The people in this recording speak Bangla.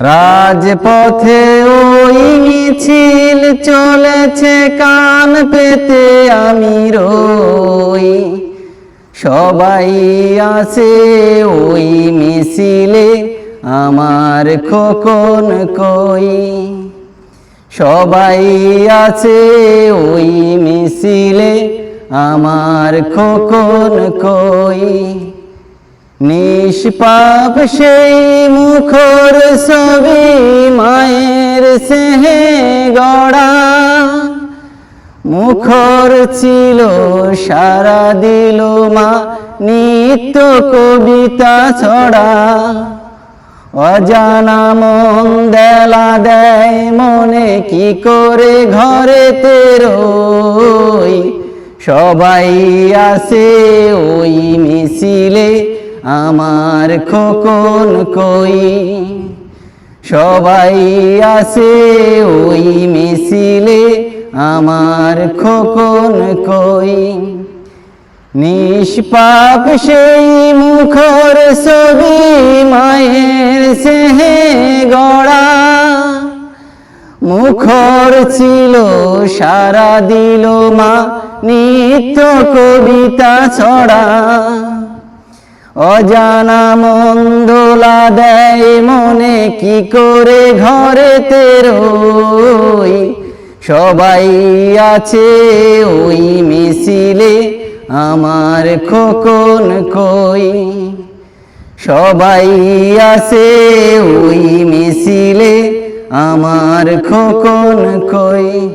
রাজপথে ওই মিছিল চলেছে, কান পেতে আমি রই। সবাই আছে ওই মিছিলে, আমার খোকন কই? সবাই আছে ওই মিছিলে, আমার খোকন কই? নিষ্পাপ সেই মুখর ছবি মায়ের সেহে গড়া। মুখর ছিল, সারা দিল মা নিত্য কবিতা ছড়া। অজানা মন দেলা দেয়, মনে কি করে ঘরে তেরোই? সবাই আসে ওই মিছিলে আমার খোকন কই? সবাই আসে ওই মিছিলে, আমার খোকন কই? নিষ্পাপ সেই মুখর ছবি মায়ের সেহে গড়া। মুখর ছিল, সারা দিল মা, নিত্য কবিতা ছড়া। অজানা মন্দোলা দেয় মনে কি করে ঘরে তেরোই সবাই আছে ওই মিছিলে, আমার খোকন কই? সবাই আছে ওই মিছিলে, আমার খোকন কই?